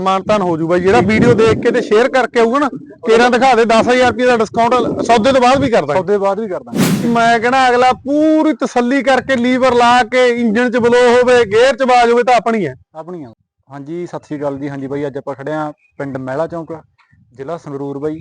ਮਾਨਤਾਨ ਹੋ ਜੂ। ਬਾਈ ਜਿਹੜਾ ਵੀਡੀਓ ਦੇਖ ਕੇ ਤੇ ਸ਼ੇਅਰ ਕਰਕੇ ਆਊਗਾ ਨਾ ਕੇਰਾਂ ਦਿਖਾ ਦੇ 10000 ਰੁਪਏ ਦਾ ਡਿਸਕਾਊਂਟ ਸੌਦੇ ਤੋਂ ਬਾਅਦ ਵੀ ਕਰ ਦਾਂਗੇ ਸੌਦੇ ਬਾਅਦ ਵੀ ਕਰ ਦਾਂਗੇ ਮੈਂ ਕਹਿਣਾ ਅਗਲਾ ਪੂਰੀ ਤਸੱਲੀ ਕਰਕੇ ਲੀਵਰ ਲਾ ਕੇ ਇੰਜਨ 'ਚ ਬਲੋ ਹੋਵੇ ਗੇਅਰ 'ਚ ਬਾਜ ਹੋਵੇ ਤਾਂ ਆਪਣੀ ਹੈ। ਆਪਣੀਆਂ ਹਾਂਜੀ ਸਤਿ ਸ੍ਰੀ ਅਕਾਲ ਜੀ। ਹਾਂਜੀ ਬਾਈ ਅੱਜ ਆਪਾਂ ਖੜੇ ਆ ਪਿੰਡ ਮਹਿਲਾ ਚੌਂਕ ਜ਼ਿਲ੍ਹਾ ਸੰਗਰੂਰ ਬਾਈ।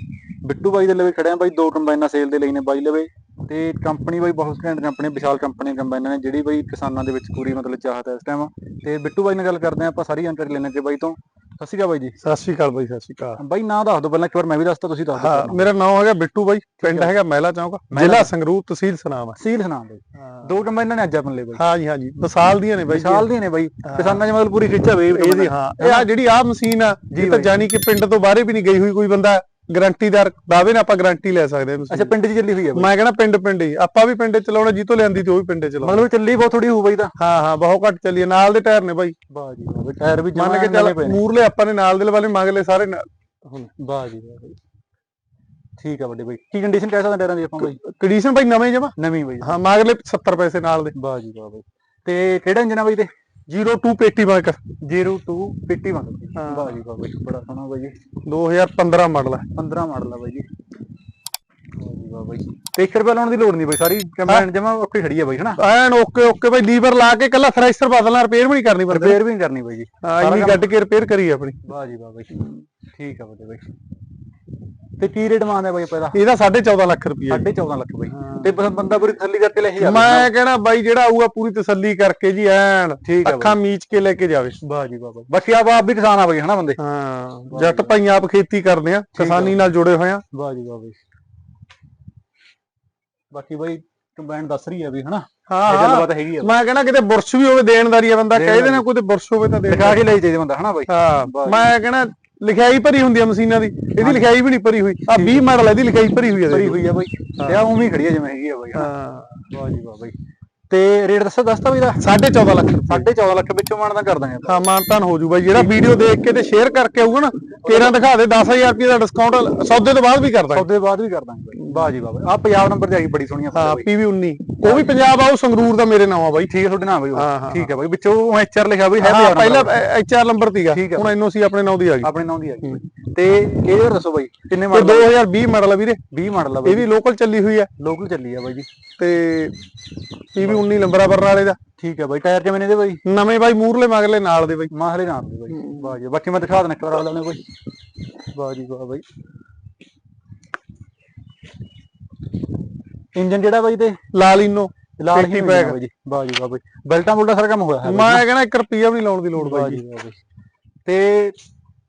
ਬਿੱਟੂ ਬਾਈ ਦੇ ਲਵੇ ਖੜੇ ਆ ਬਾਈ ਦੋ ਕੰਬਾਈਨਾਂ ਸੇਲ ਦੇ ਲਈ ਨੇ ਬਾਈ ਲਵੇ। ਤੇ ਕੰਪਨੀ ਬਾਈ ਬਹੁਤ ਘੈਂਟ ਕੰਪਨੀ ਵਿਸ਼ਾਲ ਕੰਪਨੀ ਕੰਬਾਈਨਾਂ ਨੇ ਜਿਹੜੀ ਬਾਈ ਕਿਸਾਨਾਂ ਦੇ ਵਿੱਚ ਪੂਰੀ ਮਤਲਬ ਚਾਹਤ ਹੈ ਇਸ ਟਾਈਮ ਤੇ ਬਿੱਟੂ ਬਾਈ ਨਾਲ ਗੱਲ ਕਰਦੇ ਆ ਆਪਾਂ ਸਾਰੀ ਜਾਣਕਾਰੀ ਲੈਣੇ ਤੇ ਬਾਈ ਤੋਂ। ਸਤਿ ਸ੍ਰੀ ਅਕਾਲ ਬਾਈ ਜੀ। ਸਤਿ ਸ਼੍ਰੀ ਅਕਾਲ ਬਾਈ ਸਤਿ ਸ਼੍ਰੀ ਅਕਾਲ। ਬਾਈ ਨਾਂ ਦੱਸ ਦਿਓ ਪਹਿਲਾਂ ਇੱਕ ਵਾਰ ਮੈਂ ਵੀ ਦੱਸਤਾ ਤੁਸੀਂ ਦੱਸ ਹਾਂ ਦਿਓ ਮੇਰਾ ਨਾਮ ਹੈਗਾ ਬਿੱਟੂ ਬਾਈ ਪਿੰਡ ਹੈਗਾ ਮਹਿਲਾ ਚੌਂਕ ਜ਼ਿਲ੍ਹਾ ਸੰਗਰੂਰ ਤਹਿਸੀਲ ਸਨਾਮ ਸੀਲ ਸੁਣਾ ਬਾਈ। ਹੈ। ਦੋ ਕੰਬਾਈਨਾਂ ਨੇ ਅੱਜ ਆਪਾਂ ਲਈ ਬਾਈ। ਹਾਂ ਜੀ ਹਾਂ ਜੀ ਵਿਸਾਲ ਦੀਆਂ ਨੇ ਬਾਈ ਵਿਸ਼ਾਲ ਦੀਆਂ ਨੇ ਬਾਈ। ਕਿਸਾਨਾਂ ਦੀ ਮਤਲਬ ਪੂਰੀ ਖਿੱਚਾ ਵੇ ਇਹਦੀ ਹਾਂ। ਇਹ ਆ ਜਿਹੜੀ ਆ ਮਸ਼ੀਨ ਆ ਜੀ ਇਹ ਤਾਂ ਬਾਈ। ਜਾਨੀ ਕਿ ਪਿੰਡ ਤੋਂ ਬਾਹਰੇ ਵੀ ਨਹੀਂ ਗਈ ਹੋਈ ਕੋਈ ਬੰਦਾ। ਗਾਰੰਟੀਦਾਰ ਦਾਅਵੇ ਨਾਲ ਆਪਾਂ ਗਾਰੰਟੀ ਲੈ ਸਕਦੇ ਹਾਂ ਅੱਛਾ ਪਿੰਡ 'ਚ ਚੱਲੀ ਹੋਈ ਹੈ ਮੈਂ ਕਹਿੰਦਾ ਪਿੰਡ ਪਿੰਡ ਹੀ। ਆਪਾਂ ਵੀ ਪਿੰਡੇ ਚਲਾਉਣਾ ਜਿੱਤੋਂ ਲਿਆਂਦੀ ਤੇ ਉਹ ਵੀ ਪਿੰਡੇ ਚਲਾਉਣਾ। ਮਤਲਬ ਚੱਲੀ ਬਹੁਤ ਥੋੜੀ ਹੋ ਬਾਈ ਤਾਂ। ਹਾਂ ਹਾਂ ਬਹੁਤ ਘੱਟ ਚੱਲੀ ਹੈ। ਨਾਲ ਦੇ ਟਾਇਰ ਨੇ ਬਾਈ। ਵਾਹ ਜੀ ਵਾਹ ਟਾਇਰ ਵੀ ਮੰਨ ਕੇ ਚੱਲ। ਮੂਰਲੇ ਆਪਾਂ ਨੇ ਨਾਲ ਦੇ ਵਾਲੇ ਮੰਗਲੇ ਸਾਰੇ ਨਾਲ। ਵਾਹ ਜੀ ਵਾਹ ਠੀਕ ਆ ਵੱਡੇ ਬਾਈ। ਕੀ ਕੰਡੀਸ਼ਨ ਕਹਿ ਸਕਦੇ ਟਾਇਰਾਂ ਦੀ ਆਪਾਂ ਬਾਈ? ਕੰਡੀਸ਼ਨ ਬਾਈ ਨਵੇਂ ਜਮਾ? ਨਵੀਂ ਬਾਈ। ਹਾਂ ਮੰਗਲੇ 70 ਪੈਸੇ ਨਾਲ ਦੇ। ਵਾਹ ਜੀ ਵਾਹ ਬਾਈ। ਤੇ ਕਿਹੜਾ ਇੰਜਨ ਆ ਬਾਈ ਤੇ? 02 ਪੇਟੀ ਬਾਈਕ 02 50 ਮੰਗ ਹਾਂ। ਵਾਹ ਜੀ ਵਾਹ ਬਾਈ ਬੜਾ ਸੋਹਣਾ ਬਾਈ ਜੀ। 2015 ਮਾਡਲ ਹੈ। 15 ਮਾਡਲ ਆ ਬਾਈ ਜੀ। ਵਾਹ ਜੀ ਵਾਹ ਬਾਈ ਤੇ 1 ਰੁਪਏ ਲਾਉਣ ਦੀ ਲੋੜ ਨਹੀਂ ਬਾਈ ਸਾਰੀ ਕੰਬਾਈਨ ਜਮਾ ਉੱਥੇ ਖੜੀ ਆ ਬਾਈ ਹਨਾ? ਐਨ ਓਕੇ ਓਕੇ ਬਾਈ ਲੀਵਰ ਲਾ ਕੇ ਕੱਲਾ ਥ੍ਰੈਸ਼ਰ ਬਦਲਣਾ ਰਿਪੇਅਰ ਵੀ ਨਹੀਂ ਕਰਨੀ ਬੰਦੇ ਰਿਪੇਅਰ ਵੀ ਨਹੀਂ ਕਰਨੀ ਬਾਈ ਜੀ। ਹਾਂ ਇੰਨੀ ਗੱਡ ਕੇ ਰਿਪੇਅਰ ਕਰੀ ਆਪਣੀ। ਵਾਹ ਜੀ ਵਾਹ ਬਾਈ। ਠੀਕ ਆ ਬਾਈ। ਤੇ ਕੀ ਰੇਟ ਮੰਗਦਾ ਬਾਈ ਆਪਾਂ ਇਹਦਾ? ਇਹਦਾ 14.5 ਲੱਖ ਰੁਪਏ 14.5 ਲੱਖ ਬਾਈ। ਤੇ ਬੰਦਾ ਪੂਰੀ ਥੱਲੀ ਕਰਕੇ ਲੈ ਹੀ ਜਾਵੇ। ਮੈਂ ਕਹਿਣਾ ਬਾਈ ਜਿਹੜਾ ਆਊਗਾ ਪੂਰੀ ਤਸੱਲੀ ਕਰਕੇ ਜੀ ਐਨ ਅੱਖਾਂ ਮੀਚ ਕੇ ਲੈ ਕੇ ਜਾਵੇ। ਵਾਹ ਜੀ ਵਾਹ ਬਾਕੀ ਆਪ ਆਪ ਵੀ ਕਿਸਾਨ ਆ ਬਾਈ ਹਨਾ ਬੰਦੇ? ਹਾਂ ਜੱਟ ਭਾਈ ਆਪ ਖੇਤੀ ਕਰਦੇ ਆ ਕਿਸਾਨੀ ਨਾਲ ਜੁੜੇ ਹੋਏ ਆ। ਵਾਹ ਜੀ ਵਾਹ ਬਾਈ। ਬਾਕੀ ਬਾਈ ਕੰਬਾਈਨ ਦੱਸ ਰਹੀ ਆ ਵੀ ਹਨਾ? ਹਾਂ ਗੱਲਬਾਤ ਹੈਗੀ ਆ। ਮੈਂ ਕਹਿਣਾ ਕਿਤੇ ਬੁਰਸ਼ ਵੀ ਹੋਵੇ ਦੇਣਦਾਰੀ ਆ ਬੰਦਾ ਕਹਿੰਦੇ ਨਾ ਕੋਈ ਤੇ ਬੁਰਸ਼ ਹੋਵੇ ਤਾਂ ਦੇ ਲਿਖਾ ਕੇ ਲਈ ਚਾਹੀਦੇ ਬੰਦਾ ਹਨਾ ਬਾਈ? ਹਾਂ। ਮੈਂ ਕਹਿਣਾ ਲਿਖਾਈ ਭਰੀ ਹੁੰਦੀ ਆ ਮਸ਼ੀਨਾਂ ਦੀ ਇਹਦੀ ਲਿਖਾਈ ਵੀ ਨਹੀਂ ਭਰੀ ਹੋਈ। ਆ 20 ਮਾਡਲ ਇਹਦੀ ਲਿਖਾਈ ਭਰੀ ਹੋਈ ਆ ਭਰੀ। ਹੋਈ ਆ ਬਾਈ। ਤੇ ਆ ਉਵੇਂ ਖੜੀ ਆ ਜਿਵੇਂ ਹੈਗੀ ਆ ਬਾਈ। ਹਾਂ। ਵਾਹ ਜੀ ਵਾਹ ਬਾਈ। ਤੇ ਰੇਟ ਦੱਸੋ ਦੱਸਤਾ ਵੀ ਦਾ। 14.5 ਲੱਖ ਰੁਪਏ। 14.5 ਲੱਖ ਵਿੱਚੋਂ ਮਾਨਦਾ ਕਰ ਦਾਂਗੇ। ਹਾਂ ਮਾਨਤਾਨ ਹੋ ਜੂ ਬਾਈ। ਜਿਹੜਾ ਵੀਡੀਓ ਦੇਖ ਕੇ ਤੇ ਸ਼ੇਅਰ ਕਰਕੇ ਆਊਗਾ ਨਾ ਕੇਰਾਂ ਦਿਖਾ ਦੇ 10000 ਰੁਪਏ ਦਾ ਡਿਸਕਾਊਂਟ ਸੌਦੇ ਤੋਂ ਬਾਅਦ ਵੀ ਕਰ ਦਾਂਗੇ। ਸੌਦੇ ਬਾਅਦ ਵੀ ਕਰ ਦਾਂਗੇ ਬਾਈ। ਵਾਹ ਜੀ ਵਾਹ ਬਾਈ। ਆ ਪੰਜਾਬ ਨੰਬਰ ਤੇ ਆ ਗਈ ਬੜੀ ਸੋਹਣੀ ਆ ਹਾਂ ਬਾਈ। ਪੀਵੀ 19 ਉਹ ਵੀ ਪੰਜਾਬ ਆ ਉਹ ਸੰਗਰੂਰ ਦਾ ਮੇਰੇ ਨਾਮ ਆ ਬਾਈ। ਠੀਕ ਹੈ ਤੁਹਾਡੇ ਨਾਮ ਬਾਈ ਉਹ। ਹਾਂ, ਹਾਂ, ਠੀਕ ਹੈ ਬਾਈ ਵਿੱਚੋਂ ਐਚਆਰ ਲਿਖਿਆ ਬਾਈ ਹੈ ਹਾਂ ਪਹਿਲਾਂ। ਐਚਆਰ ਨੰਬਰ ਤੀਗਾ ਆ। ਹੁਣ ਐਨਓਸੀ ਆਪਣੇ ਨਾਮ ਦੀ ਆ ਗਈ। ਆਪਣੇ ਨਾਮ ਦੀ ਆ ਗਈ ਬਾਈ। ਤੇ ਬਾਰੇ ਦੱਸੋ ਬਾਈ ਕਿੰਨੇ ਮਾਡਲ 2020 ਮਾਡਲ ਆ ਵੀਰੇ। 20 ਮਾਡਲ ਆ ਇਹ ਬਾਈ। ਵੀ ਲੋਕਲ ਚੱਲੀ ਹੋਈ ਆ। ਲੋਕਲ ਚੱਲੀ ਆ ਬਾਈ ਜੀ। ਤੇ ਪੀਵੀ 19 ਲੰਬਰਾ ਬਰਨ ਵਾਲੇ ਦਾ। ਠੀਕ ਹੈ ਬਾਈ ਟਾਇਰ ਕਿਵੇਂ ਨੇ ਇਹਦੇ ਬਾਈ? ਨਵੇਂ ਬਾਈ ਮੂਰਲੇ ਮਗਲੇ ਨਾਲ ਦੇ ਬਾਈ। ਮਾਹਲੇ ਨਾਮ ਦੇ ਬਾਈ। ਵਾਹ ਜੀ ਬਾਕੀ ਮੈਂ ਦਿਖਾ ਦੇਣਾ ਇੱਕ ਵਾਰ ਵਾਲਾ ਨੇ ਬਾਈ। ਵਾਹ ਜੀ ਵਾਹ ਬਾਈ। ਇੰਜਨ ਜਿਹੜਾ ਬਾਈ ਤੇ? ਲਾਲ ਹੀ Safety ਹੋਇਆ pack। ਬਾਈ ਜੀ? ਵਾਹ ਜੀ ਵਾਹ ਬਾਈ। ਬੈਲਟਾਂ ਬੁਲਟਾਂ ਸਾਰਾ ਕੰਮ ਹੋਇਆ ਹੈ। ਮੈਂ ਕਹਿੰਦਾ 1 ਰੁਪਿਆ ਵੀ ਨਹੀਂ ਲਾਉਣ ਦੀ ਲੋੜ ਬਾਈ ਜੀ ਜੀ। ਤੇ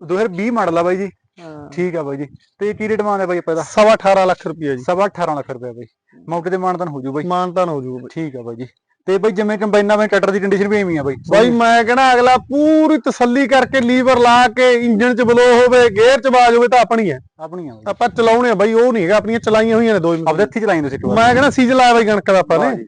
2020 ਮਾਡਲ ਆ ਬਾਈ ਜੀ। ਹਾਂ। ਠੀਕ ਆ ਬਾਈ ਜੀ। ਤੇ ਕੀ ਰੇਟ ਮੰਗਦਾ ਬਾਈ ਆਪਾਂ ਇਹਦਾ? ਸਵਾ 18 ਲੱਖ ਰੁਪਿਆ ਜੀ। ਸਵਾ 18 ਲੱਖ ਰੁਪਏ ਬਾਈ। ਮੌਕੇ ਤੇ ਮਾਨਤਨ ਹੋ ਜੂ ਬਾਈ। ਮਾਨਤਾਨ ਹੋ ਬਾਈ। ਠੀਕ ਆ ਬਾਈ ਜੀ। ਤੇ ਬਾਈ ਜਿਵੇਂ ਕੰਬਾਈਨਾਂ ਵਿੱਚ ਟਰੈਕਟਰ ਦੀ ਕੰਡੀਸ਼ਨ ਵੀ ਐਵੇਂ ਹੀ ਆ ਬਾਈ। ਬਾਈ ਮੈਂ ਕਹਿੰਦਾ ਅਗਲਾ ਪੂਰੀ ਤਸੱਲੀ ਕਰਕੇ ਲੀਵਰ ਲਾ ਕੇ ਇੰਜਨ 'ਚ ਬਲੋ ਹੋਵੇ ਗੇਅਰ 'ਚ ਬਾਜ ਹੋਵੇ ਤਾਂ ਆਪਣੀ ਹੈ। ਆਪਣੀਆਂ ਬਾਈ। ਆਪਾਂ ਚਲਾਉਣੇ ਆ ਬਾਈ ਉਹ ਨਹੀਂ ਹੈਗਾ ਆਪਣੀਆਂ ਚਲਾਈਆਂ ਹੋਈਆਂ ਨੇ ਦੋ ਹੀ। ਆਪਦੇ ਹੱਥੀ ਚਲਾਈ ਤੁਸੀਂ ਮੈਂ ਕਹਿੰਦਾ ਸੀਜ਼ਨ ਲਾਇਆ ਬਾਈ ਕਣਕ ਦਾ ਆਪਾਂ ਨੇ।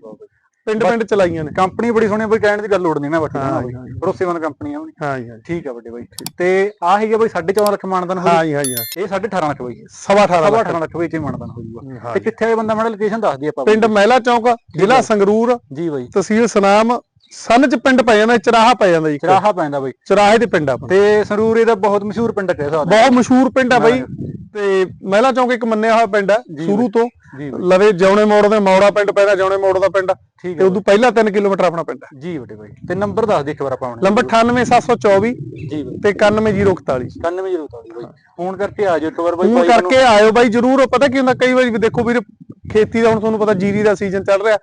ਪਿੰਡ ਪਿੰਡ ਚਲਾਈਆਂ ਨੇ। ਕੰਪਨੀ ਬੜੀ ਸੋਹਣੀ ਬਾਈ ਕਹਿਣ ਦੀ ਗੱਲ ਲੋੜ ਨਹੀਂ ਨਾ ਬੱਟੀ ਹਾਂ ਬਾਈ। ਭਰੋਸੇਮੰਦ ਕੰਪਨੀ ਆ ਆਪਣੀ ਹਾਂ ਜੀ। ਠੀਕ ਆ ਵੱਡੇ ਬਾਈ। ਤੇ ਆ ਹੈਗਾ ਬਾਈ 14.5 ਲੱਖ ਮਾਨਦਨ ਹੋ ਹਾਂ ਜੀ ਹਾਂ ਜੀ। ਇਹ 18.5 ਲੱਖ ਬਾਈ। ਸਵਾ 18 ਸਵਾ ਲੱਖ। 18 ਲੱਖ ਵਿੱਚ ਮਾਨਦਨ ਹੋ ਜੂਗਾ ਹਾਂ ਤੇ ਕਿੱਥੇ ਆ ਬੰਦਾ ਮਾੜਾ ਲੋਕੇਸ਼ਨ ਦੱਸ ਦੀ ਆਪਾਂ ਪਿੰਡ ਮਹਿਲਾ ਚੌਂਕ ਜ਼ਿਲ੍ਹਾ ਸੰਗਰੂਰ। ਜੀ ਬਾਈ। ਤਹਿਸੀਲ ਸਨਾਮ। ਸੰਨ 'ਚ ਪਿੰਡ ਪੈ ਜਾਂਦਾ ਚਰਾਹਾ ਪੈ ਜਾਂਦਾ ਜੀ। ਚਰਾਹਾ ਪੈਂਦਾ ਬਾਈ। ਚਰਾਹੇ ਦੇ ਪਿੰਡ ਆਪਣਾ ਤੇ ਸੰਗਰੂਰ ਇਹਦਾ ਬਹੁਤ ਮਸ਼ਹੂਰ ਪਿੰਡ ਕਹਿ ਸਕਦੇ ਬਹੁਤ ਮਸ਼ਹੂਰ ਪਿੰਡ ਆ ਬਾਈ। ਤੇ ਮਹਿਲਾ ਚੌਂਕ ਇੱਕ ਮੰਨਿਆ ਹੋਇਆ ਪਿੰਡ ਆ ਜੀ ਸ਼ੁਰੂ ਤੋਂ। ਜੀ ਬਾਈ। ਲਵੇ ਜਿਉਣੇ ਮੋੜ ਦੇ ਮੌੜਾ ਪਿੰਡ ਪੈਦਾ ਜਿਉਣੇ ਮੋੜ ਦਾ ਪਿੰਡ। ਠੀਕ ਤੇ ਹੈ ਉਦੋਂ ਪਹਿਲਾਂ 3 ਕਿਲੋਮੀਟਰ ਆਪਣਾ ਪਿੰਡ ਹੈ ਜੀ ਵੱਡੇ ਬਾਈ। ਤੇ ਨੰਬਰ ਦੱਸ ਦੇ ਇੱਕ ਵਾਰ ਆਪਾਂ ਹੁਣ। ਨੰਬਰ 98724 ਜੀ ਬਾਈ। ਤੇ 91041 91 ਬਾਈ। ਫੋਨ ਕਰਕੇ ਆ ਜਾਓ ਇੱਕ ਵਾਰ ਬਾਈ। ਫੋਨ ਬਾਈ ਨੂੰ- ਕਰਕੇ ਆਇਓ ਬਾਈ ਜਰੂਰ। ਪਤਾ ਕੀ ਹੁੰਦਾ ਕਈ ਵਾਰੀ ਦੇਖੋ ਵੀਰ ਖੇਤੀ ਦਾ ਹੁਣ ਤੁਹਾਨੂੰ ਪਤਾ ਜੀਰੀ ਦਾ ਸੀਜ਼ਨ ਚੱਲ ਰਿਹਾ।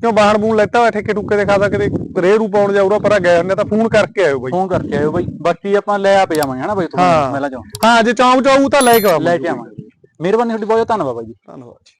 ਕਿਉਂ ਬਾਹਣ ਬੂਣ ਲੈਤਾ ਹੋਇਆ ਠੇਕੇ ਟੁੱਕੇ ਦੇ ਖਾਦਾ ਕਿਤੇ ਰੇ ਰੂ ਪਾਉਣ ਜਾਊਗਾ ਪਰ ਗਏ ਹੁੰਦੇ ਤਾਂ ਫੋਨ ਕਰਕੇ ਆਇਓ ਬਾਈ। ਫੋਨ ਕਰਕੇ ਆਇਓ ਬਾਈ। ਬਾਕੀ ਆਪਾਂ ਲੈ ਆ ਜਾਵਾਂਗੇ ਹਨਾ ਬਾਈ ਹਾਂ। ਤੁਹਾਨੂੰ ਪਹਿਲਾਂ ਜਾਓ। ਹਾਂ ਜੇ ਚੌਂਕ ਚਾਹੂ ਤਾਂ ਲੈ ਕੇ ਆਵਾਂਗੇ ਲੈ ਕੇ ਆਵਾਂਗੇ। ਮਿਹਰਬਾਨੀ ਤੁਹਾਡੀ ਬਹੁਤ ਬਹੁਤ ਧੰਨਵਾਦ ਬਾਈ ਜੀ। ਧੰਨਵਾਦ